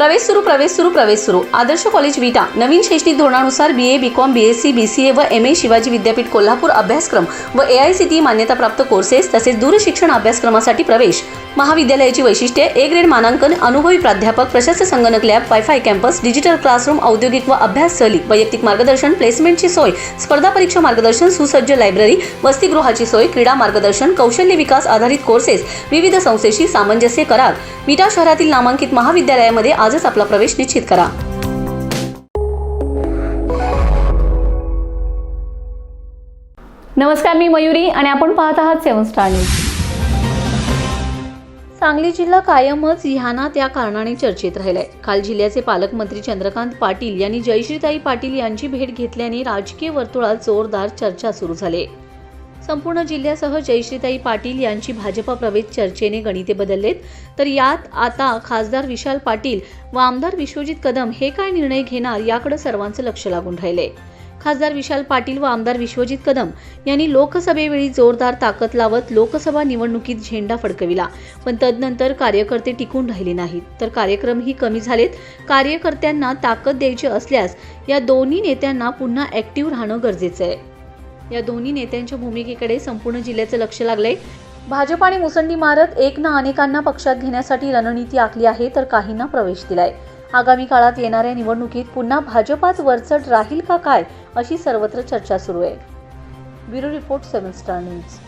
प्रवेश सुरू प्रवेश सुरू प्रवेश सुरू. आदर्श कॉलेज विटा नवीन शैक्षणिक धोरणानुसार B A B com B S C B C A व एम ए शिवाजी विद्यापीठ कोल्हापूर अभ्यासक्रम व ए आय सी टी मान्यताप्राप्त कोर्सेस तसेच दूरशिक्षण अभ्यासक्रमासाठी प्रवेश. महाविद्यालयाची वैशिष्ट्ये ए ग्रेड मानांकन अनुभवी प्राध्यापक प्रशस्त संगणक lab wifi campus digital classroom औद्योगिक व अभ्यास सहली वैयक्तिक मार्गदर्शन प्लेसमेंटची सोय स्पर्धा परीक्षा मार्गदर्शन सुसज्ज लायब्ररी वसतिगृहाची सोय क्रीडा मार्गदर्शन कौशल्य विकास आधारित कोर्सेस विविध संस्थेशी सामंजस्य करार. विटा शहरातील नामांकित महाविद्यालयामध्ये आजच आपला प्रवेश निश्चित करा. नमस्कार मी मयुरी आणि आपण पाहत आहात सेवन स्टार न्यूज. सांगली जिल्हा कायमच ह्याना त्या कारणाने चर्चेत राहिलाय. काल जिल्ह्याचे पालकमंत्री चंद्रकांत पाटील यांनी जयश्रीताई पाटील यांची भेट घेतल्याने राजकीय वर्तुळात जोरदार चर्चा सुरू झाली. संपूर्ण जिल्ह्यासह जयश्रीताई पाटील यांची भाजपा प्रवेश चर्चेने गणिते बदललेत. तर यात आता खासदार विशाल पाटील व आमदार विश्वजित कदम हे काय निर्णय घेणार याकडे सर्वांचं लक्ष लागून राहिले. खासदार विशाल पाटील व आमदार विश्वजित कदम यांनी लोकसभेवेळी जोरदार ताकद लावत लोकसभा निवडणुकीत झेंडा फडकविला. पण तदनंतर कार्यकर्ते टिकून राहिले नाहीत. तर कार्यक्रमही कमी झालेत. कार्यकर्त्यांना ताकद द्यायची असल्यास या दोन्ही नेत्यांना पुन्हा ऍक्टिव्ह राहणं गरजेचं आहे. या दोन्ही नेत्यांच्या भूमिकेकडे संपूर्ण जिल्ह्याचं लक्ष लागलंय. भाजप आणि मुसंडी मारत एक ना अनेकांना पक्षात घेण्यासाठी रणनीती आखली आहे तर काहींना प्रवेश दिलाय. आगामी काळात येणाऱ्या निवडणुकीत पुन्हा भाजपाच वरचढ राहील का काय अशी सर्वत्र चर्चा सुरू आहे. Bureau report seven star news.